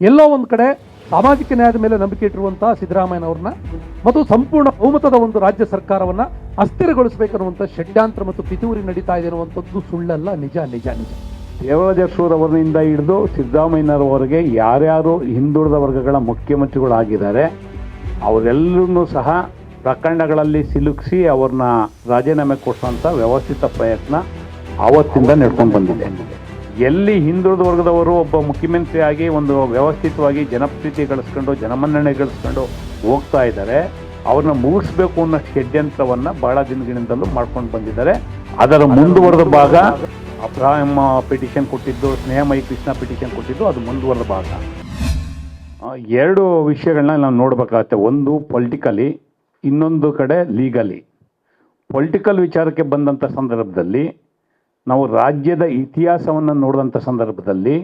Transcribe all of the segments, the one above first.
ಎಲ್ಲೋ ಒಂದು ಕಡೆ ಸಾಮಾಜಿಕ ನ್ಯಾಯದ ಮೇಲೆ ನಂಬಿಕೆ ಇಟ್ಟಿರುವಂತಹ ಸಿದ್ದರಾಮಯ್ಯನವ್ರನ್ನ ಮತ್ತು ಸಂಪೂರ್ಣ ಬಹುಮತದ ಒಂದು ರಾಜ್ಯ ಸರ್ಕಾರವನ್ನ ಅಸ್ಥಿರಗೊಳಿಸಬೇಕನ್ನುವಂಥ ಷಡ್ಯಾಂತ್ರ ಮತ್ತು ಪಿತೂರಿ ನಡೀತಾ ಇದೆ ಅನ್ನುವಂಥದ್ದು ಸುಳ್ಳಲ್ಲ, ನಿಜ ನಿಜ ನಿಜ. ದೇವರಾಜ ಅವರಿಂದ ಹಿಡಿದು ಸಿದ್ದರಾಮಯ್ಯನವರೆಗೆ ಯಾರ್ಯಾರು ಹಿಂದುಳಿದ ವರ್ಗಗಳ ಮುಖ್ಯಮಂತ್ರಿಗಳಾಗಿದ್ದಾರೆ ಅವರೆಲ್ಲರೂ ಸಹ ಪ್ರಕರಣಗಳಲ್ಲಿ ಸಿಲುಕಿಸಿ ಅವ್ರನ್ನ ರಾಜೀನಾಮೆ ಕೊಡಿಸುವಂಥ ವ್ಯವಸ್ಥಿತ ಪ್ರಯತ್ನ ಆವತ್ತಿಂದ ನಡ್ಕೊಂಡು ಬಂದಿದೆ. ಎಲ್ಲಿ ಹಿಂದುಳಿದ ವರ್ಗದವರು ಒಬ್ಬ ಮುಖ್ಯಮಂತ್ರಿಯಾಗಿ ಒಂದು ವ್ಯವಸ್ಥಿತವಾಗಿ ಜನಪ್ರೀತಿ ಗಳಿಸ್ಕೊಂಡು ಜನಮನ್ನಣೆ ಗಳಿಸ್ಕೊಂಡು ಹೋಗ್ತಾ ಇದ್ದಾರೆ. ಅವ್ರನ್ನ ಮುಗಿಸ್ಬೇಕು ಅನ್ನೋ ಷಡ್ಯಂತ್ರವನ್ನ ಬಹಳ ದಿನಗಳಿಂದಲೂ ಮಾಡ್ಕೊಂಡು ಬಂದಿದ್ದಾರೆ. ಅದರ ಮುಂದುವರೆದ ಭಾಗ ಅಬ್ರಾಹಿಂ ಪಿಟಿಷನ್ ಕೊಟ್ಟಿದ್ದು ಸ್ನೇಹಮಯಿ ಕೃಷ್ಣ ಪಿಟಿಷನ್ ಕೊಟ್ಟಿದ್ದು ಅದು ಮುಂದುವರೆದ ಭಾಗ. ಎರಡು ವಿಷಯಗಳನ್ನ ನಾವು ನೋಡಬೇಕಾಗತ್ತೆ. ಒಂದು ಪೊಲಿಟಿಕಲಿ ಇನ್ನೊಂದು ಕಡೆ ಲೀಗಲಿ. ಪೊಲಿಟಿಕಲ್ ವಿಚಾರಕ್ಕೆ ಬಂದಂಥ ಸಂದರ್ಭದಲ್ಲಿ ನಾವು ರಾಜ್ಯದ ಇತಿಹಾಸವನ್ನು ನೋಡಿದಂಥ ಸಂದರ್ಭದಲ್ಲಿ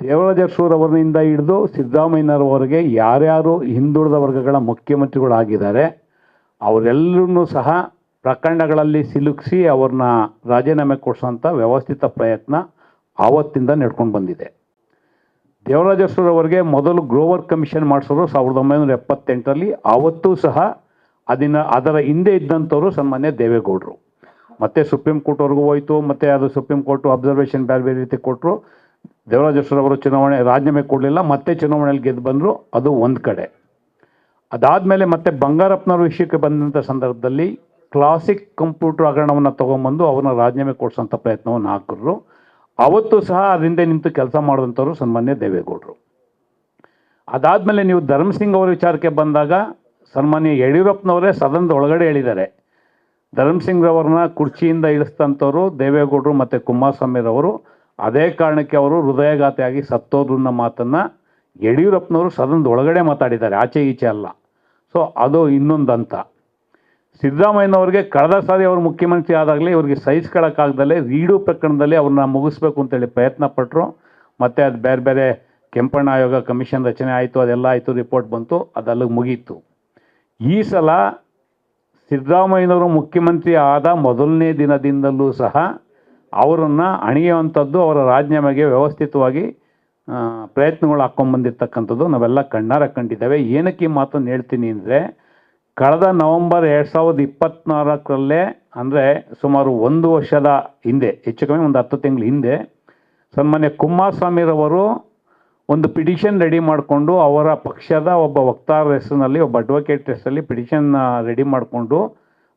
ದೇವರಾಜ ಅವರಿಂದ ಹಿಡಿದು ಸಿದ್ದರಾಮಯ್ಯನವರೆಗೆ ಯಾರ್ಯಾರು ಹಿಂದುಳಿದ ವರ್ಗಗಳ ಮುಖ್ಯಮಂತ್ರಿಗಳಾಗಿದ್ದಾರೆ ಅವರೆಲ್ಲರೂ ಸಹ ಪ್ರಕರಣಗಳಲ್ಲಿ ಸಿಲುಕಿಸಿ ಅವ್ರನ್ನ ರಾಜೀನಾಮೆ ಕೊಡಿಸುವಂಥ ವ್ಯವಸ್ಥಿತ ಪ್ರಯತ್ನ ಆವತ್ತಿಂದ ನಡ್ಕೊಂಡು ಬಂದಿದೆ. ದೇವರಾಜ ಅವರಿಗೆ ಮೊದಲು ಗ್ರೋವರ್ ಕಮಿಷನ್ ಮಾಡಿಸೋರು ಸಾವಿರದ ಒಂಬೈನೂರ ಎಪ್ಪತ್ತೆಂಟರಲ್ಲಿ, ಆವತ್ತೂ ಸಹ ಅದನ್ನ ಅದರ ಹಿಂದೆ ಇದ್ದಂಥವರು ಸನ್ಮಾನ್ಯ ದೇವೇಗೌಡರು. ಮತ್ತೆ ಸುಪ್ರೀಂ ಕೋರ್ಟ್ವರೆಗೂ ಹೋಯಿತು, ಮತ್ತೆ ಅದು ಸುಪ್ರೀಂ ಕೋರ್ಟ್ ಅಬ್ಸರ್ವೇಷನ್ ಬೇರೆ ಬೇರೆ ರೀತಿ ಕೊಟ್ಟರು ದೇವರಾಜ ಅವರು ಚುನಾವಣೆ, ರಾಜೀನಾಮೆ ಕೊಡಲಿಲ್ಲ, ಮತ್ತೆ ಚುನಾವಣೆಯಲ್ಲಿ ಗೆದ್ದು ಬಂದರು, ಅದು ಒಂದು ಕಡೆ. ಅದಾದಮೇಲೆ ಮತ್ತೆ ಬಂಗಾರಪ್ಪನವರು ವಿಷಯಕ್ಕೆ ಬಂದಂಥ ಸಂದರ್ಭದಲ್ಲಿ ಕ್ಲಾಸಿಕ್ ಕಂಪ್ಯೂಟರ್ ಹಗರಣವನ್ನು ತೊಗೊಂಬಂದು ಅವ್ರನ್ನ ರಾಜೀನಾಮೆ ಕೊಡಿಸೋಂಥ ಪ್ರಯತ್ನವನ್ನು ಹಾಕಿದ್ರು. ಅವತ್ತು ಸಹ ಅದರಿಂದ ನಿಂತು ಕೆಲಸ ಮಾಡಿದಂಥವ್ರು ಸನ್ಮಾನ್ಯ ದೇವೇಗೌಡರು. ಅದಾದಮೇಲೆ ನೀವು ಧರ್ಮಸಿಂಗ್ ಅವರ ವಿಚಾರಕ್ಕೆ ಬಂದಾಗ ಸನ್ಮಾನ್ಯ ಯಡಿಯೂರಪ್ಪನವರೇ ಸದನದ ಒಳಗಡೆ ಹೇಳಿದ್ದಾರೆ. ಧರ್ಮಸಿಂಗ್ ರವರನ್ನ ಕುರ್ಚಿಯಿಂದ ಇಳಿಸ್ತಂಥವ್ರು ದೇವೇಗೌಡರು ಮತ್ತು ಕುಮಾರಸ್ವಾಮಿರವರು. ಅದೇ ಕಾರಣಕ್ಕೆ ಅವರು ಹೃದಯಘಾತಿಯಾಗಿ ಸತ್ತೋದ್ರು ಅನ್ನೋ ಮಾತನ್ನು ಯಡಿಯೂರಪ್ಪನವರು ಸದನದ ಒಳಗಡೆ ಮಾತಾಡಿದ್ದಾರೆ, ಆಚೆ ಈಚೆ ಅಲ್ಲ. ಸೊ ಅದು ಇನ್ನೊಂದು ಹಂತ ಸಿದ್ದರಾಮಯ್ಯನವ್ರಿಗೆ ಕಳೆದ ಸಾರಿ ಅವರು ಮುಖ್ಯಮಂತ್ರಿ ಆದಾಗಲೇ ಇವರಿಗೆ ಸಹಿಸ್ಕೊಳ್ಳೋಕ್ಕಾಗ್ದಲೇ ರೀಡು ಪ್ರಕರಣದಲ್ಲಿ ಅವ್ರನ್ನ ಮುಗಿಸ್ಬೇಕು ಅಂತೇಳಿ ಪ್ರಯತ್ನ ಪಟ್ಟರು ಮತ್ತು ಅದು ಬೇರೆ ಬೇರೆ ಕೆಂಪಣ್ಣ ಆಯೋಗ ಕಮಿಷನ್ ರಚನೆ ಆಯಿತು, ಅದೆಲ್ಲ ಆಯಿತು, ರಿಪೋರ್ಟ್ ಬಂತು ಅದಲ್ಲಿಗೆ ಮುಗೀತು. ಈ ಸಲ ಸಿದ್ದರಾಮಯ್ಯನವರು ಮುಖ್ಯಮಂತ್ರಿ ಆದ ಮೊದಲನೇ ದಿನದಿಂದಲೂ ಸಹ ಅವರನ್ನು ಅಣಿಯುವಂಥದ್ದು ಅವರ ರಾಜೀನಾಮೆಗೆ ವ್ಯವಸ್ಥಿತವಾಗಿ ಪ್ರಯತ್ನಗಳು ಹಾಕ್ಕೊಂಬಂದಿರ್ತಕ್ಕಂಥದ್ದು ನಾವೆಲ್ಲ ಕಣ್ಣಾರ ಕಂಡಿದ್ದೇವೆ. ಏನಕ್ಕೆ ಈ ಮಾತನ್ನು ಹೇಳ್ತೀನಿ ಅಂದರೆ, ಕಳೆದ ನವೆಂಬರ್ ಎರಡು ಸಾವಿರದ ಇಪ್ಪತ್ತ್ನಾಲ್ಕರಲ್ಲೇ ಅಂದರೆ ಸುಮಾರು ಒಂದು ವರ್ಷದ ಹಿಂದೆ, ಹೆಚ್ಚು ಕಮ್ಮಿ ಒಂದು ಹತ್ತು ತಿಂಗಳ ಹಿಂದೆ, ಸನ್ಮಾನ್ಯ ಕುಮಾರಸ್ವಾಮಿರವರು ಒಂದು ಪಿಟಿಷನ್ ರೆಡಿ ಮಾಡಿಕೊಂಡು ಅವರ ಪಕ್ಷದ ಒಬ್ಬ ವಕ್ತಾರರ ಹೆಸರಿನಲ್ಲಿ, ಒಬ್ಬ ಅಡ್ವೊಕೇಟ್ ಹೆಸರಲ್ಲಿ ಪಿಟಿಷನ್ ರೆಡಿ ಮಾಡಿಕೊಂಡು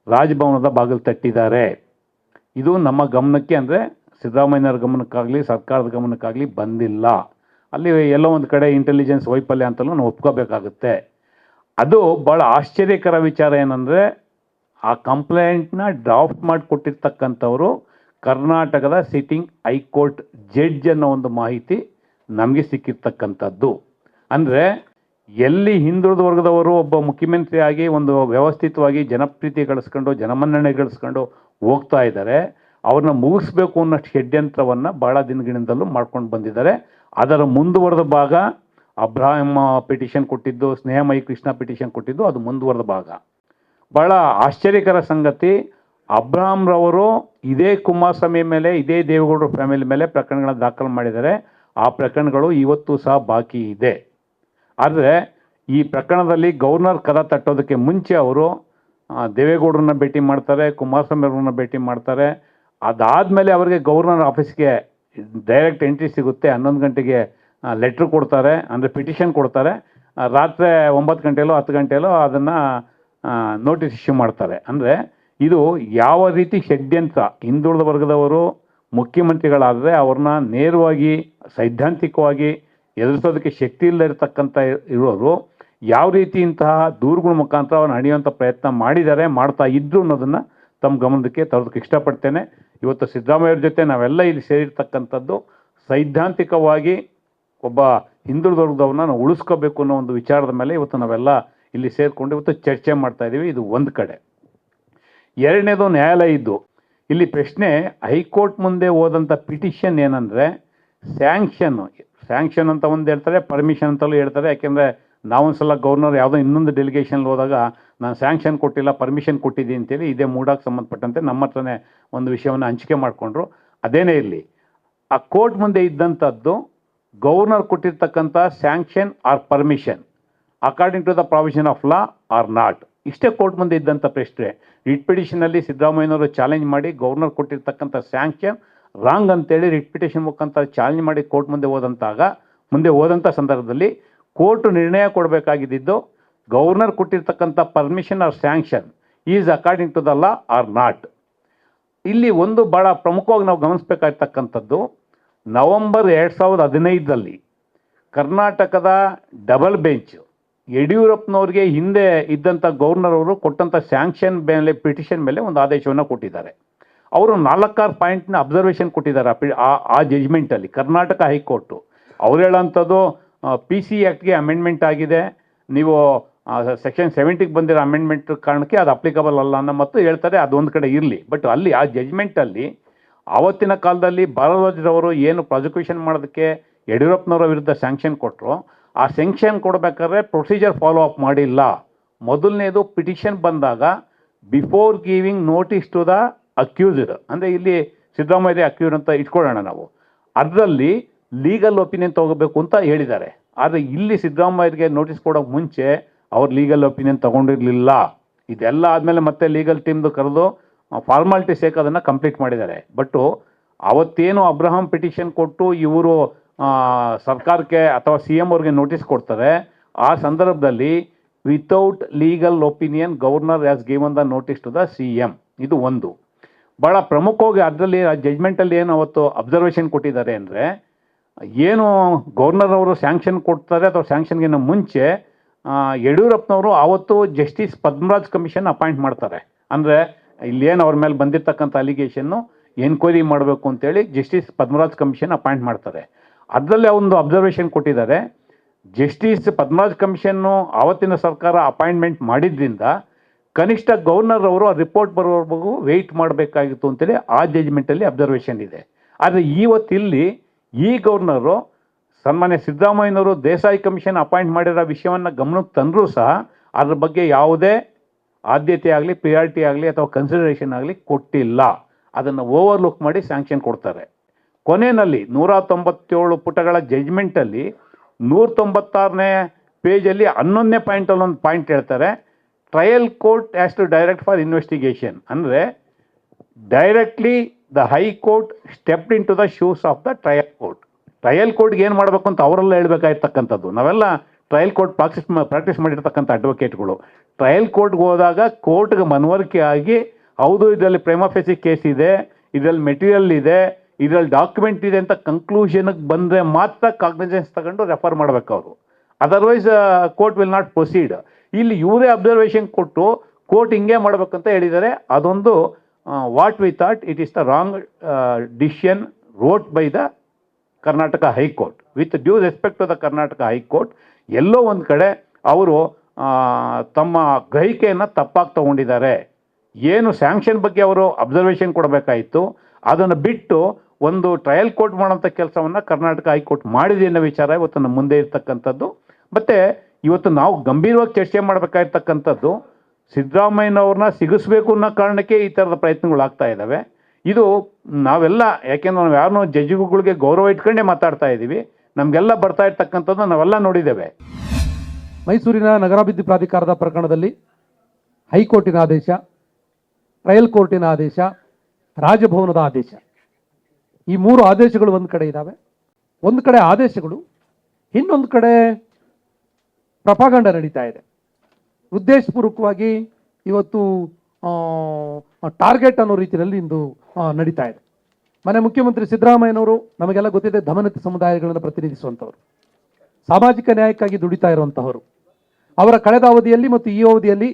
ರಾಜಭವನದ ಬಾಗಿಲು ತಟ್ಟಿದ್ದಾರೆ. ಇದು ನಮ್ಮ ಗಮನಕ್ಕೆ ಅಂದರೆ ಸಿದ್ದರಾಮಯ್ಯನವ್ರ ಗಮನಕ್ಕಾಗಲಿ, ಸರ್ಕಾರದ ಗಮನಕ್ಕಾಗಲಿ ಬಂದಿಲ್ಲ. ಅಲ್ಲಿ ಎಲ್ಲೋ ಒಂದು ಕಡೆ ಇಂಟೆಲಿಜೆನ್ಸ್ ವೈಫಲ್ಯ ಅಂತಲೂ ನಾವು ಒಪ್ಕೋಬೇಕಾಗುತ್ತೆ. ಅದು ಭಾಳ ಆಶ್ಚರ್ಯಕರ ವಿಚಾರ ಏನಂದರೆ, ಆ ಕಂಪ್ಲೇಂಟ್ನ ಡ್ರಾಫ್ಟ್ ಮಾಡಿಕೊಟ್ಟಿರ್ತಕ್ಕಂಥವರು ಕರ್ನಾಟಕದ ಸಿಟ್ಟಿಂಗ್ ಹೈಕೋರ್ಟ್ ಜಡ್ಜ್ ಅನ್ನೋ ಒಂದು ಮಾಹಿತಿ ನಮಗೆ ಸಿಕ್ಕಿರ್ತಕ್ಕಂಥದ್ದು. ಅಂದರೆ ಎಲ್ಲಿ ಹಿಂದುಳಿದ ವರ್ಗದವರು ಒಬ್ಬ ಮುಖ್ಯಮಂತ್ರಿಯಾಗಿ ಒಂದು ವ್ಯವಸ್ಥಿತವಾಗಿ ಜನಪ್ರೀತಿ ಗಳಿಸ್ಕೊಂಡು, ಜನಮನ್ನಣೆ ಗಳಿಸ್ಕೊಂಡು ಹೋಗ್ತಾ ಇದ್ದಾರೆ, ಅವ್ರನ್ನ ಮುಗಿಸ್ಬೇಕು ಅನ್ನೋಷ್ಟು ಷಡ್ಯಂತ್ರವನ್ನು ಭಾಳ ದಿನಗಳಿಂದಲೂ ಮಾಡ್ಕೊಂಡು ಬಂದಿದ್ದಾರೆ. ಅದರ ಮುಂದುವರೆದ ಭಾಗ ಅಬ್ರಾಹಿಂ ಪಿಟಿಷನ್ ಕೊಟ್ಟಿದ್ದು, ಸ್ನೇಹಮಯಿ ಕೃಷ್ಣ ಪಿಟಿಷನ್ ಕೊಟ್ಟಿದ್ದು, ಅದು ಮುಂದುವರೆದ ಭಾಗ. ಭಾಳ ಆಶ್ಚರ್ಯಕರ ಸಂಗತಿ ಅಬ್ರಾಹಂರವರು ಇದೇ ಕುಮಾರಸ್ವಾಮಿ ಮೇಲೆ, ಇದೇ ದೇವೇಗೌಡರ ಫ್ಯಾಮಿಲಿ ಮೇಲೆ ಪ್ರಕರಣಗಳನ್ನ ದಾಖಲು ಮಾಡಿದ್ದಾರೆ. ಆ ಪ್ರಕರಣಗಳು ಇವತ್ತು ಸಹ ಬಾಕಿ ಇದೆ. ಆದರೆ ಈ ಪ್ರಕರಣದಲ್ಲಿ ಗವರ್ನರ್ ಕದ ತಟ್ಟೋದಕ್ಕೆ ಮುಂಚೆ ಅವರು ದೇವೇಗೌಡರನ್ನ ಭೇಟಿ ಮಾಡ್ತಾರೆ ಕುಮಾರಸ್ವಾಮಿ ಅವ್ರನ್ನ ಭೇಟಿ ಮಾಡ್ತಾರೆ. ಅದಾದಮೇಲೆ ಅವರಿಗೆ ಗವರ್ನರ್ ಆಫೀಸ್ಗೆ ಡೈರೆಕ್ಟ್ ಎಂಟ್ರಿ ಸಿಗುತ್ತೆ. ಹನ್ನೊಂದು ಗಂಟೆಗೆ ಲೆಟ್ರ್ ಕೊಡ್ತಾರೆ, ಅಂದರೆ ಪಿಟಿಷನ್ ಕೊಡ್ತಾರೆ. ರಾತ್ರಿ ಒಂಬತ್ತು ಗಂಟೆಯಲ್ಲೋ ಹತ್ತು ಗಂಟೆಯಲ್ಲೋ ಅದನ್ನು ನೋಟಿಸ್ ಇಶ್ಯೂ ಮಾಡ್ತಾರೆ. ಅಂದರೆ ಇದು ಯಾವ ರೀತಿ ಷಡ್ಯಂತ್ರ ಹಿಂದುಳಿದ ವರ್ಗದವರು ಮುಖ್ಯಮಂತ್ರಿಗಳಾದರೆ ಅವ್ರನ್ನ ನೇರವಾಗಿ ಸೈದ್ಧಾಂತಿಕವಾಗಿ ಎದುರಿಸೋದಕ್ಕೆ ಶಕ್ತಿ ಇಲ್ಲದೆ ಇರತಕ್ಕಂಥ ಇರೋರು ಯಾವ ರೀತಿ ಇಂತಹ ದೂರುಗಳ ಮುಖಾಂತರ ಅವ್ರನ್ನ ಹಣಿಯುವಂಥ ಪ್ರಯತ್ನ ಮಾಡಿದ್ದಾರೆ, ಮಾಡ್ತಾ ಇದ್ರು ಅನ್ನೋದನ್ನು ತಮ್ಮ ಗಮನಕ್ಕೆ ತರೋದಕ್ಕೆ ಇಷ್ಟಪಡ್ತೇನೆ. ಇವತ್ತು ಸಿದ್ದರಾಮಯ್ಯವ್ರ ಜೊತೆ ನಾವೆಲ್ಲ ಇಲ್ಲಿ ಸೇರಿರ್ತಕ್ಕಂಥದ್ದು ಸೈದ್ಧಾಂತಿಕವಾಗಿ ಒಬ್ಬ ಹಿಂದುಳಿದ ವರ್ಗದವ್ರನ್ನ ನಾವು ಉಳಿಸ್ಕೋಬೇಕು ಅನ್ನೋ ಒಂದು ವಿಚಾರದ ಮೇಲೆ ಇವತ್ತು ನಾವೆಲ್ಲ ಇಲ್ಲಿ ಸೇರಿಕೊಂಡು ಇವತ್ತು ಚರ್ಚೆ ಮಾಡ್ತಾ ಇದ್ದೀವಿ ಇದು ಒಂದು ಕಡೆ. ಎರಡನೇದು ನ್ಯಾಯಾಲಯ ಇದ್ದು ಇಲ್ಲಿ ಪ್ರಶ್ನೆ, ಹೈಕೋರ್ಟ್ ಮುಂದೆ ಹೋದಂಥ ಪಿಟಿಷನ್ ಏನಂದರೆ, ಸ್ಯಾಂಕ್ಷನ್ ಸ್ಯಾಂಕ್ಷನ್ ಅಂತ ಒಂದು ಹೇಳ್ತಾರೆ, ಪರ್ಮಿಷನ್ ಅಂತಲೂ ಹೇಳ್ತಾರೆ, ಯಾಕೆಂದರೆ ನಾವೊಂದು ಸಲ ಗವರ್ನರ್ ಯಾವುದೋ ಇನ್ನೊಂದು ಡೆಲಿಗೇಷನ್ ಹೋದಾಗ, ನಾನು ಸ್ಯಾಂಕ್ಷನ್ ಕೊಟ್ಟಿಲ್ಲ, ಪರ್ಮಿಷನ್ ಕೊಟ್ಟಿದ್ದೀನಿ ಅಂತೇಳಿ ಇದೇ ಮೂಡಾಗಿ ಸಂಬಂಧಪಟ್ಟಂತೆ ನಮ್ಮ ಹತ್ರನೇ ಒಂದು ವಿಷಯವನ್ನು ಹಂಚಿಕೆ ಮಾಡಿಕೊಂಡ್ರು. ಅದೇನೇ ಇರಲಿ, ಆ ಕೋರ್ಟ್ ಮುಂದೆ ಇದ್ದಂಥದ್ದು ಗವರ್ನರ್ ಕೊಟ್ಟಿರ್ತಕ್ಕಂಥ sanction or permission according to the provision of law or not ಇಷ್ಟೇ ಕೋರ್ಟ್ ಮುಂದೆ ಇದ್ದಂಥ ಪ್ರಶ್ನೆ, ರಿಟ್ ಪಿಟಿಷನಲ್ಲಿ ಸಿದ್ದರಾಮಯ್ಯನವರು ಚಾಲೆಂಜ್ ಮಾಡಿ ಗವರ್ನರ್ ಕೊಟ್ಟಿರ್ತಕ್ಕಂಥ ಸ್ಯಾಂಕ್ಷನ್ ರಾಂಗ್ ಅಂತೇಳಿ ರಿಟ್ ಪಿಟಿಷನ್ ಮುಖಾಂತರ ಚಾಲೆಂಜ್ ಮಾಡಿ ಕೋರ್ಟ್ ಮುಂದೆ ಹೋದಂತಾಗ, ಮುಂದೆ ಹೋದಂಥ ಸಂದರ್ಭದಲ್ಲಿ ಕೋರ್ಟ್ ನಿರ್ಣಯ ಕೊಡಬೇಕಾಗಿದ್ದು ಗವರ್ನರ್ ಕೊಟ್ಟಿರ್ತಕ್ಕಂಥ permission or sanction, is according to the law or not. ಇಲ್ಲಿ ಒಂದು ಭಾಳ ಪ್ರಮುಖವಾಗಿ ನಾವು ಗಮನಿಸಬೇಕಾಗಿರ್ತಕ್ಕಂಥದ್ದು, ನವಂಬರ್ ಎರಡು ಸಾವಿರದ ಹದಿನೈದರಲ್ಲಿ ಕರ್ನಾಟಕದ ಡಬಲ್ ಬೆಂಚ್ ಯಡಿಯೂರಪ್ಪನವ್ರಿಗೆ ಹಿಂದೆ ಇದ್ದಂಥ ಗವರ್ನರ್ ಅವರು ಕೊಟ್ಟಂಥ ಸ್ಯಾಂಕ್ಷನ್ ಮೇಲೆ ಪಿಟಿಷನ್ ಮೇಲೆ ಒಂದು ಆದೇಶವನ್ನು ಕೊಟ್ಟಿದ್ದಾರೆ. ಅವರು ನಾಲ್ಕಾರು ಪಾಯಿಂಟ್ನ ಅಬ್ಸರ್ವೇಷನ್ ಕೊಟ್ಟಿದ್ದಾರೆ ಆ ಜಜ್ಮೆಂಟಲ್ಲಿ ಕರ್ನಾಟಕ ಹೈಕೋರ್ಟು. ಅವ್ರು ಹೇಳೋಂಥದ್ದು ಪಿ ಸಿ ಆ್ಯಕ್ಟ್ಗೆ ಅಮೆಂಡ್ಮೆಂಟ್ ಆಗಿದೆ, ನೀವು ಸೆಕ್ಷನ್ ಸೆವೆಂಟಿಗೆ ಬಂದಿರೋ ಅಮೆಂಡ್ಮೆಂಟ್ ಕಾರಣಕ್ಕೆ ಅದು ಅಪ್ಲಿಕಬಲ್ ಅಲ್ಲ ಅನ್ನೋ ಮತ್ತು ಹೇಳ್ತಾರೆ ಅದೊಂದು ಕಡೆ ಇರಲಿ. ಬಟ್ ಅಲ್ಲಿ, ಆ ಜಜ್ಮೆಂಟಲ್ಲಿ ಆವತ್ತಿನ ಕಾಲದಲ್ಲಿ ಬಾಲರಾಜ್ರವರು ಏನು ಪ್ರಾಸಿಕ್ಯೂಷನ್ ಮಾಡೋದಕ್ಕೆ ಯಡಿಯೂರಪ್ಪನವರ ವಿರುದ್ಧ ಸ್ಯಾಂಕ್ಷನ್ ಕೊಟ್ಟರು ಆ ಸೆಂಕ್ಷನ್ ಕೊಡಬೇಕಾದ್ರೆ ಪ್ರೊಸೀಜರ್ ಫಾಲೋ ಅಪ್ ಮಾಡಿಲ್ಲ. ಮೊದಲನೇದು ಪಿಟಿಷನ್ ಬಂದಾಗ before giving notice to the accused ಅಂದರೆ ಇಲ್ಲಿ ಸಿದ್ದರಾಮಯ್ಯ ಅಕ್ಯೂಸ್ ಅಂತ ಇಟ್ಕೊಳ್ಳೋಣ ನಾವು. ಅದರಲ್ಲಿ ಲೀಗಲ್ ಒಪಿನಿಯನ್ ತಗೋಬೇಕು ಅಂತ ಹೇಳಿದ್ದಾರೆ. ಆದರೆ ಇಲ್ಲಿ ಸಿದ್ದರಾಮಯ್ಯಗೆ ನೋಟಿಸ್ ಕೊಡೋಕೆ ಮುಂಚೆ ಅವ್ರು ಲೀಗಲ್ ಒಪಿನಿಯನ್ ತಗೊಂಡಿರಲಿಲ್ಲ. ಇದೆಲ್ಲ ಆದಮೇಲೆ ಮತ್ತೆ ಲೀಗಲ್ ಟೀಮ್ದು ಕರೆದು ಫಾರ್ಮಾಲಿಟಿ ಸೇಕ್ ಅದನ್ನು ಕಂಪ್ಲೀಟ್ ಮಾಡಿದ್ದಾರೆ. ಬಟ್ಟು ಅವತ್ತೇನು ಅಬ್ರಹಾಂ ಪಿಟಿಷನ್ ಕೊಟ್ಟು ಇವರು ಸರ್ಕಾರಕ್ಕೆ ಅಥವಾ ಸಿ ಎಂ ಅವ್ರಿಗೆ ನೋಟಿಸ್ ಕೊಡ್ತಾರೆ. ಆ ಸಂದರ್ಭದಲ್ಲಿ without legal opinion governor has given the notice to the C M ಇದು ಒಂದು. ಭಾಳ ಪ್ರಮುಖವಾಗಿ ಅದರಲ್ಲಿ ಆ ಜಜ್ಮೆಂಟಲ್ಲಿ ಏನು ಅವತ್ತು ಅಬ್ಸರ್ವೇಷನ್ ಕೊಟ್ಟಿದ್ದಾರೆ ಅಂದರೆ, ಏನು ಗವರ್ನರ್ ಅವರು ಸ್ಯಾಂಕ್ಷನ್ ಕೊಡ್ತಾರೆ ಅಥವಾ ಸ್ಯಾಂಕ್ಷನ್ಗಿಂತ ಮುಂಚೆ ಯಡಿಯೂರಪ್ಪನವರು ಆವತ್ತು ಜಸ್ಟಿಸ್ ಪದ್ಮರಾಜ್ ಕಮಿಷನ್ ಅಪಾಯಿಂಟ್ ಮಾಡ್ತಾರೆ. ಅಂದರೆ ಇಲ್ಲೇನು ಅವ್ರ ಮೇಲೆ ಬಂದಿರತಕ್ಕಂಥ ಅಲಿಗೇಷನ್ನು ಎನ್ಕ್ವೈರಿ ಮಾಡಬೇಕು ಅಂತೇಳಿ ಜಸ್ಟಿಸ್ ಪದ್ಮರಾಜ್ ಕಮಿಷನ್ ಅಪಾಯಿಂಟ್ ಮಾಡ್ತಾರೆ. ಅದರಲ್ಲಿ ಒಂದು ಅಬ್ಸರ್ವೇಷನ್ ಕೊಟ್ಟಿದ್ದಾರೆ. ಜಸ್ಟಿಸ್ ಪದ್ಮರಾಜ್ ಕಮಿಷನ್ನು ಆವತ್ತಿನ ಸರ್ಕಾರ ಅಪಾಯಿಂಟ್ಮೆಂಟ್ ಮಾಡಿದ್ರಿಂದ ಕನಿಷ್ಠ ಗವರ್ನರ್ ಅವರು ಆ ರಿಪೋರ್ಟ್ ಬರೋವರೆಗೂ ವೆಯ್ಟ್ ಮಾಡಬೇಕಾಗಿತ್ತು ಅಂತೇಳಿ ಆ ಜಜ್ಮೆಂಟಲ್ಲಿ ಅಬ್ಸರ್ವೇಷನ್ ಇದೆ. ಆದರೆ ಇವತ್ತಿಲ್ಲಿ ಈ ಗವರ್ನರು ಸನ್ಮಾನ್ಯ ಸಿದ್ದರಾಮಯ್ಯನವರು ದೇಸಾಯಿ ಕಮಿಷನ್ ಅಪಾಯಿಂಟ್ ಮಾಡಿರೋ ವಿಷಯವನ್ನು ಗಮನಕ್ಕೆ ತಂದರೂ ಸಹ ಅದ್ರ ಬಗ್ಗೆ ಯಾವುದೇ ಆದ್ಯತೆ ಆಗಲಿ ಪ್ರಿಯಾರಿಟಿ ಆಗಲಿ ಅಥವಾ ಕನ್ಸಿಡರೇಷನ್ ಆಗಲಿ ಕೊಟ್ಟಿಲ್ಲ. ಅದನ್ನು ಓವರ್ಲುಕ್ ಮಾಡಿ ಸ್ಯಾಂಕ್ಷನ್ ಕೊಡ್ತಾರೆ. ಕೊನೆಯಲ್ಲಿ ನೂರ ತೊಂಬತ್ತೇಳು ಪುಟಗಳ ಜಜ್ಮೆಂಟಲ್ಲಿ ನೂರ ತೊಂಬತ್ತಾರನೇ ಪೇಜಲ್ಲಿ ಹನ್ನೊಂದನೇ ಪಾಯಿಂಟಲ್ಲಿ ಒಂದು ಪಾಯಿಂಟ್ ಹೇಳ್ತಾರೆ. Trial court as to direct for investigation ಅಂದರೆ directly the high court stepped into the shoes of the trial court trial ಕೋರ್ಟ್ಗೆ ಏನು ಮಾಡಬೇಕು ಅಂತ ಅವರೆಲ್ಲ ಹೇಳ್ಬೇಕಾಗಿರ್ತಕ್ಕಂಥದ್ದು. ನಾವೆಲ್ಲ ಟ್ರಯಲ್ ಕೋರ್ಟ್ ಪ್ರಾಕ್ಟೀಸ್ ಪ್ರಾಕ್ಟೀಸ್ ಮಾಡಿರ್ತಕ್ಕಂಥ ಅಡ್ವೊಕೇಟ್ಗಳು ಟ್ರಯಲ್ ಕೋರ್ಟ್ಗೆ ಹೋದಾಗ ಕೋರ್ಟ್ಗೆ ಮನವರಿಕೆ ಆಗಿ ಹೌದು, ಇದರಲ್ಲಿ ಪ್ರೇಮಫೆಸಿ ಕೇಸ್ ಇದೆ, ಇದರಲ್ಲಿ ಮೆಟೀರಿಯಲ್ ಇದೆ ಇದರಲ್ಲಿ ಡಾಕ್ಯುಮೆಂಟ್ ಇದೆ ಅಂತ ಕನ್ಕ್ಲೂಷನ್ಗೆ ಬಂದರೆ ಮಾತ್ರ ಕಾಗ್ನಿಜೆನ್ಸ್ ತಗೊಂಡು ರೆಫರ್ ಮಾಡ್ಬೇಕು ಅವರು. Otherwise court will not proceed ಇಲ್ಲಿ ಇವರೇ ಅಬ್ಸರ್ವೇಷನ್ ಕೊಟ್ಟು ಕೋರ್ಟ್ ಹಿಂಗೆ ಮಾಡ್ಬೇಕಂತ ಹೇಳಿದ್ದಾರೆ. ಅದೊಂದು what we thought it is the wrong decision wrote by the Karnataka high court with due respect to the Karnataka high court ಎಲ್ಲೋ ಒಂದು ಕಡೆ ಅವರು ತಮ್ಮ ಗ್ರಹಿಕೆಯನ್ನು ತಪ್ಪಾಗಿ ತಗೊಂಡಿದ್ದಾರೆ. ಏನು ಸ್ಯಾಂಕ್ಷನ್ ಬಗ್ಗೆ ಅವರು ಅಬ್ಸರ್ವೇಷನ್ ಕೊಡಬೇಕಾಯಿತು, ಅದನ್ನು ಬಿಟ್ಟು ಒಂದು ಟ್ರಯಲ್ ಕೋರ್ಟ್ ಮಾಡೋಂಥ ಕೆಲಸವನ್ನು ಕರ್ನಾಟಕ ಹೈಕೋರ್ಟ್ ಮಾಡಿದೆ ಅನ್ನೋ ವಿಚಾರ ಇವತ್ತು ನಮ್ಮ ಮುಂದೆ ಇರ್ತಕ್ಕಂಥದ್ದು. ಮತ್ತು ಇವತ್ತು ನಾವು ಗಂಭೀರವಾಗಿ ಚರ್ಚೆ ಮಾಡಬೇಕಾಗಿರ್ತಕ್ಕಂಥದ್ದು, ಸಿದ್ದರಾಮಯ್ಯನವ್ರನ್ನ ಸಿಗಿಸ್ಬೇಕು ಅನ್ನೋ ಕಾರಣಕ್ಕೆ ಈ ಥರದ ಪ್ರಯತ್ನಗಳು ಆಗ್ತಾ ಇದ್ದಾವೆ. ಇದು ನಾವೆಲ್ಲ, ಯಾಕೆಂದ್ರೆ ನಾವು ಯಾರನ್ನೋ ಜಜ್ಜುಗಳಿಗೆ ಗೌರವ ಇಟ್ಕೊಂಡೇ ಮಾತಾಡ್ತಾ ಇದ್ದೀವಿ. ನಮಗೆಲ್ಲ ಬರ್ತಾ ಇರ್ತಕ್ಕಂಥದ್ದು ನಾವೆಲ್ಲ ನೋಡಿದ್ದೇವೆ. ಮೈಸೂರಿನ ನಗರಾಭಿವೃದ್ಧಿ ಪ್ರಾಧಿಕಾರದ ಪ್ರಕರಣದಲ್ಲಿ ಹೈಕೋರ್ಟಿನ ಆದೇಶ ಟ್ರಯಲ್ ಕೋರ್ಟಿನ ಆದೇಶ, ರಾಜಭವನದ ಆದೇಶ. ಈ ಮೂರು ಆದೇಶಗಳು ಒಂದು ಕಡೆ ಇದ್ದಾವೆ ಒಂದು ಕಡೆ ಆದೇಶಗಳು, ಇನ್ನೊಂದು ಕಡೆ ಪ್ರಪಾಗಂಡ ನಡೀತಾ ಇದೆ. ಉದ್ದೇಶಪೂರ್ವಕವಾಗಿ ಇವತ್ತು ಟಾರ್ಗೆಟ್ ಅನ್ನೋ ರೀತಿಯಲ್ಲಿ ಇಂದು ನಡೀತಾ ಇದೆ. ಮನೆ ಮುಖ್ಯಮಂತ್ರಿ ಸಿದ್ದರಾಮಯ್ಯನವರು, ನಮಗೆಲ್ಲ ಗೊತ್ತಿದೆ ಧಮನಿತ ಸಮುದಾಯಗಳನ್ನು ಪ್ರತಿನಿಧಿಸುವಂಥವ್ರು ಸಾಮಾಜಿಕ ನ್ಯಾಯಕ್ಕಾಗಿ ದುಡಿತಾ ಇರುವಂತಹವರು. ಅವರ ಕಳೆದ ಅವಧಿಯಲ್ಲಿ ಮತ್ತು ಈ ಅವಧಿಯಲ್ಲಿ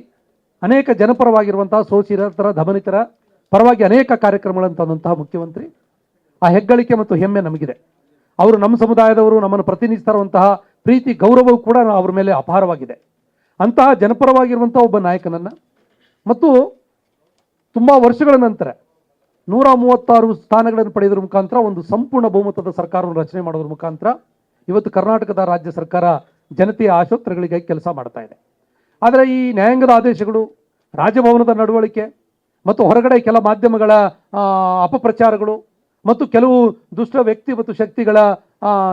ಅನೇಕ ಜನಪರವಾಗಿರುವಂತಹ ಸೋಚಿರತರ ಧಮನಿತರ ಪರವಾಗಿ ಅನೇಕ ಕಾರ್ಯಕ್ರಮಗಳನ್ನು ತಂದಂತಹ ಮುಖ್ಯಮಂತ್ರಿ ಆ ಹೆಗ್ಗಳಿಕೆ ಮತ್ತು ಹೆಮ್ಮೆ ನಮಗಿದೆ. ಅವರು ನಮ್ಮ ಸಮುದಾಯದವರು, ನಮ್ಮನ್ನು ಪ್ರತಿನಿಧಿಸ್ತಾ ಇರುವಂತಹ ಪ್ರೀತಿ, ಗೌರವವು ಕೂಡ ಅವರ ಮೇಲೆ ಅಪಾರವಾಗಿದೆ. ಅಂತಹ ಜನಪರವಾಗಿರುವಂಥ ಒಬ್ಬ ನಾಯಕನನ್ನು ಮತ್ತು ತುಂಬ ವರ್ಷಗಳ ನಂತರ ನೂರ ಮೂವತ್ತಾರು ಸ್ಥಾನಗಳನ್ನು ಪಡೆಯೋದ್ರ ಮುಖಾಂತರ ಒಂದು ಸಂಪೂರ್ಣ ಬಹುಮತದ ಸರ್ಕಾರವನ್ನು ರಚನೆ ಮಾಡೋದ್ರ ಮುಖಾಂತರ ಇವತ್ತು ಕರ್ನಾಟಕದ ರಾಜ್ಯ ಸರ್ಕಾರ ಜನತೆಯ ಆಶೋತ್ತರಗಳಿಗಾಗಿ ಕೆಲಸ ಮಾಡ್ತಾ ಇದೆ. ಆದರೆ ಈ ನ್ಯಾಯಾಂಗದ ಆದೇಶಗಳು, ರಾಜಭವನದ ನಡವಳಿಕೆ ಮತ್ತು ಹೊರಗಡೆ ಕೆಲ ಮಾಧ್ಯಮಗಳ ಅಪಪ್ರಚಾರಗಳು ಮತ್ತು ಕೆಲವು ದುಷ್ಟ ವ್ಯಕ್ತಿ ಮತ್ತು ಶಕ್ತಿಗಳ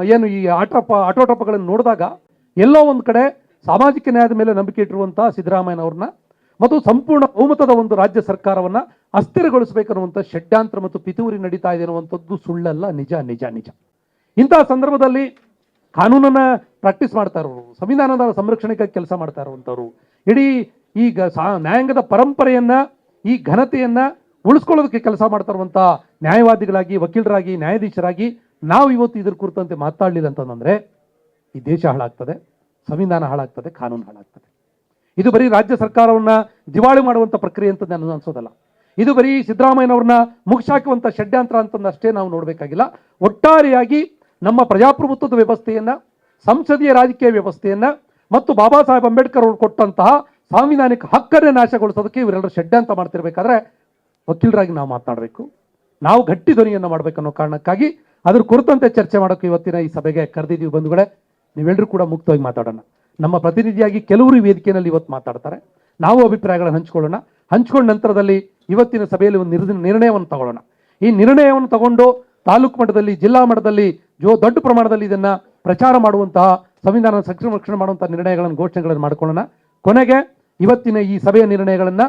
ಏನು ಈ ಆಟೋಪ, ಆಟೋಟೋಪಗಳನ್ನು ನೋಡಿದಾಗ ಎಲ್ಲೋ ಒಂದು ಕಡೆ ಸಾಮಾಜಿಕ ನ್ಯಾಯದ ಮೇಲೆ ನಂಬಿಕೆ ಇಟ್ಟಿರುವಂಥ ಸಿದ್ದರಾಮಯ್ಯನವ್ರನ್ನ ಮತ್ತು ಸಂಪೂರ್ಣ ಬಹುಮತದ ಒಂದು ರಾಜ್ಯ ಸರ್ಕಾರವನ್ನ ಅಸ್ಥಿರಗೊಳಿಸಬೇಕನ್ನುವಂಥ ಷಡ್ಯಾಂತ್ರ ಮತ್ತು ಪಿತೂರಿ ನಡೀತಾ ಇದೆ ಅನ್ನುವಂಥದ್ದು ಸುಳ್ಳಲ್ಲ, ನಿಜ ನಿಜ ನಿಜ. ಇಂತಹ ಸಂದರ್ಭದಲ್ಲಿ ಕಾನೂನನ್ನ ಪ್ರಾಕ್ಟೀಸ್ ಮಾಡ್ತಾ ಇರೋರು, ಸಂವಿಧಾನದ ಸಂರಕ್ಷಣೆಗಾಗಿ ಕೆಲಸ ಮಾಡ್ತಾ ಇರುವಂಥವ್ರು, ಇಡೀ ಈಗ ಸಾ- ನ್ಯಾಯಾಂಗದ ಪರಂಪರೆಯನ್ನ, ಈ ಘನತೆಯನ್ನ ಉಳಿಸ್ಕೊಳ್ಳೋದಕ್ಕೆ ಕೆಲಸ ಮಾಡ್ತಾ ಇರುವಂಥ ನ್ಯಾಯವಾದಿಗಳಾಗಿ, ವಕೀಲರಾಗಿ, ನ್ಯಾಯಾಧೀಶರಾಗಿ ನಾವು ಇವತ್ತು ಇದ್ರ ಕುರಿತಂತೆ ಮಾತಾಡಲಿಲ್ಲ ಅಂತಂದ್ರೆ ಈ ದೇಶ ಹಾಳಾಗ್ತದೆ, ಸಂವಿಧಾನ ಹಾಳಾಗ್ತದೆ, ಕಾನೂನು ಹಾಳಾಗ್ತದೆ. ಇದು ಬರೀ ರಾಜ್ಯ ಸರ್ಕಾರವನ್ನ ದಿವಾಳಿ ಮಾಡುವಂತ ಪ್ರಕ್ರಿಯೆ ಅಂತ ನಾನು ಅನ್ಸೋದಲ್ಲ. ಇದು ಬರೀ ಸಿದ್ದರಾಮಯ್ಯನವ್ರನ್ನ ಮುಗಿಸಾಕುವಂತ ಷಡ್ಯಂತ್ರ ಅಂತಂದಷ್ಟೇ ನಾವು ನೋಡಬೇಕಾಗಿಲ್ಲ. ಒಟ್ಟಾರೆಯಾಗಿ ನಮ್ಮ ಪ್ರಜಾಪ್ರಭುತ್ವದ ವ್ಯವಸ್ಥೆಯನ್ನ, ಸಂಸದೀಯ ರಾಜಕೀಯ ವ್ಯವಸ್ಥೆಯನ್ನ ಮತ್ತು ಬಾಬಾ ಸಾಹೇಬ್ ಅಂಬೇಡ್ಕರ್ ಅವರು ಕೊಟ್ಟಂತಹ ಸಾಂವಿಧಾನಿಕ ಹಕ್ಕನ್ನೇ ನಾಶಗೊಳಿಸೋದಕ್ಕೆ ಇವರೆಲ್ಲರೂ ಷಡ್ಯಂತ್ರ ಮಾಡ್ತಿರ್ಬೇಕಾದ್ರೆ ವಕೀಲರಾಗಿ ನಾವು ಮಾತನಾಡಬೇಕು ನಾವು ಗಟ್ಟಿ ಧ್ವನಿಯನ್ನು ಮಾಡಬೇಕನ್ನೋ ಕಾರಣಕ್ಕಾಗಿ ಅದ್ರ ಕುರಿತಂತೆ ಚರ್ಚೆ ಮಾಡೋಕೆ ಇವತ್ತಿನ ಈ ಸಭೆಗೆ ಕರೆದಿದ್ದೀವಿ ಬಂಧುಗಳೇ. ನೀವೆಲ್ಲರೂ ಕೂಡ ಮುಕ್ತವಾಗಿ ಮಾತಾಡೋಣ. ನಮ್ಮ ಪ್ರತಿನಿಧಿಯಾಗಿ ಕೆಲವರು ವೇದಿಕೆಯಲ್ಲಿ ಇವತ್ತು ಮಾತಾಡ್ತಾರೆ. ನಾವು ಅಭಿಪ್ರಾಯಗಳನ್ನು ಹಂಚ್ಕೊಳ್ಳೋಣ. ಹಂಚ್ಕೊಂಡ ನಂತರದಲ್ಲಿ ಇವತ್ತಿನ ಸಭೆಯಲ್ಲಿ ಒಂದು ನಿರ್ದ, ನಿರ್ಣಯವನ್ನು ತಗೊಳ್ಳೋಣ. ಈ ನಿರ್ಣಯವನ್ನು ತಗೊಂಡು ತಾಲೂಕು ಮಟ್ಟದಲ್ಲಿ, ಜಿಲ್ಲಾ ಮಟ್ಟದಲ್ಲಿ ಜೋ, ದೊಡ್ಡ ಪ್ರಮಾಣದಲ್ಲಿ ಇದನ್ನ ಪ್ರಚಾರ ಮಾಡುವಂತಹ, ಸಂವಿಧಾನ ಸಂರಕ್ಷಣೆ ಮಾಡುವಂತಹ ನಿರ್ಣಯಗಳನ್ನು, ಘೋಷಣೆಗಳನ್ನು ಮಾಡಿಕೊಳ್ಳೋಣ. ಕೊನೆಗೆ ಇವತ್ತಿನ ಈ ಸಭೆಯ ನಿರ್ಣಯಗಳನ್ನು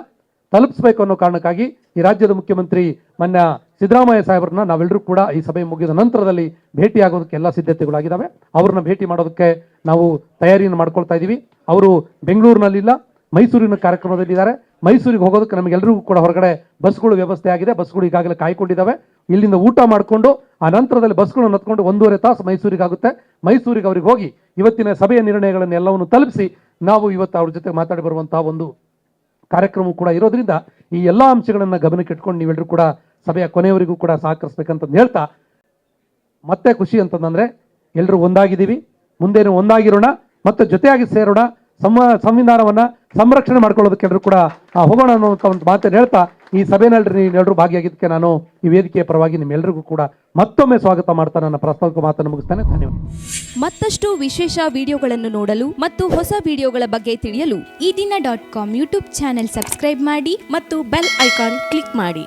ತಲುಪಿಸಬೇಕು ಅನ್ನೋ ಕಾರಣಕ್ಕಾಗಿ ಈ ರಾಜ್ಯದ ಮುಖ್ಯಮಂತ್ರಿ ಮಾನ್ಯ ಸಿದ್ದರಾಮಯ್ಯ ಸಾಹೇಬ್ರನ್ನ ನಾವೆಲ್ಲರೂ ಕೂಡ ಈ ಸಭೆ ಮುಗಿದ ನಂತರದಲ್ಲಿ ಭೇಟಿಯಾಗೋದಕ್ಕೆ ಎಲ್ಲ ಸಿದ್ಧತೆಗಳಾಗಿದ್ದಾವೆ ಅವ್ರನ್ನ ಭೇಟಿ ಮಾಡೋದಕ್ಕೆ ನಾವು ತಯಾರಿಯನ್ನು ಮಾಡ್ಕೊಳ್ತಾ ಇದ್ದೀವಿ ಅವರು ಬೆಂಗಳೂರಿನಲ್ಲಿಲ್ಲ, ಮೈಸೂರಿನ ಕಾರ್ಯಕ್ರಮದಲ್ಲಿದ್ದಾರೆ. ಮೈಸೂರಿಗೆ ಹೋಗೋದಕ್ಕೆ ನಮಗೆಲ್ಲರಿಗೂ ಕೂಡ ಹೊರಗಡೆ ಬಸ್ಗಳು ವ್ಯವಸ್ಥೆ ಆಗಿದೆ. ಬಸ್ಗಳು ಈಗಾಗಲೇ ಕಾಯ್ಕೊಂಡಿದ್ದಾವೆ. ಇಲ್ಲಿಂದ ಊಟ ಮಾಡಿಕೊಂಡು, ಆ ನಂತರದಲ್ಲಿ ಬಸ್ಗಳನ್ನು ಹತ್ಕೊಂಡು ಒಂದೂವರೆ ತಾಸು ಮೈಸೂರಿಗೆ ಆಗುತ್ತೆ ಮೈಸೂರಿಗೆ ಅವ್ರಿಗೆ ಹೋಗಿ ಇವತ್ತಿನ ಸಭೆಯ ನಿರ್ಣಯಗಳನ್ನು ಎಲ್ಲವನ್ನು ತಲುಪಿಸಿ ನಾವು ಇವತ್ತು ಅವ್ರ ಜೊತೆ ಮಾತಾಡಿ ಬರುವಂತಹ ಒಂದು ಕಾರ್ಯಕ್ರಮ ಕೂಡ ಇರೋದ್ರಿಂದ ಈ ಎಲ್ಲಾ ಅಂಶಗಳನ್ನ ಗಮನಕ್ಕೆ ಇಟ್ಕೊಂಡು ನೀವೆಲ್ಲರೂ ಕೂಡ ಸಭೆಯ ಕೊನೆಯವರಿಗೂ ಕೂಡ ಸಹಕರಿಸ್ಬೇಕಂತಂದು ಹೇಳ್ತಾ, ಮತ್ತೆ ಖುಷಿ ಅಂತಂದ್ರೆ ಎಲ್ಲರೂ ಒಂದಾಗಿದ್ದೀವಿ, ಮುಂದೇನು ಒಂದಾಗಿರೋಣ, ಮತ್ತು ಜೊತೆಯಾಗಿ ಸೇರೋಣ ಸಂವಿಧಾನವನ್ನ ಸಂರಕ್ಷಣೆ ಮಾಡ್ಕೊಳ್ಳೋದಕ್ಕೆ ಎಲ್ಲರೂ ಕೂಡ ಹೋಗೋಣ ಅನ್ನುವಂಥ ಒಂದು ಮಾತನ್ನು ಹೇಳ್ತಾ, ಈ ಸಭೆಯಲ್ಲಿ ನೀವೆಲ್ಲರೂ ಭಾಗಿಯಾಗಿದ್ದಕ್ಕೆ ನಾನು ಈ ವೇದಿಕೆಯ ಪರವಾಗಿ ನಿಮ್ಮೆಲ್ಲರಿಗೂ ಕೂಡ ಮತ್ತೊಮ್ಮೆ ಸ್ವಾಗತ ಮಾಡ್ತಾ ನನ್ನ ಪ್ರಸ್ತಾವಿಕ ಮಾತನ್ನು ಮುಗಿಸ್ತಾನೆ. ಧನ್ಯವಾದ. ಮತ್ತಷ್ಟು ವಿಶೇಷ ವಿಡಿಯೋಗಳನ್ನು ನೋಡಲು ಮತ್ತು ಹೊಸ ವಿಡಿಯೋಗಳ ಬಗ್ಗೆ ತಿಳಿಯಲು ಈ ದಿನ dot com YouTube channel subscribe ಮಾಡಿ ಮತ್ತು ಬೆಲ್ ಐಕಾನ್ ಕ್ಲಿಕ್ ಮಾಡಿ.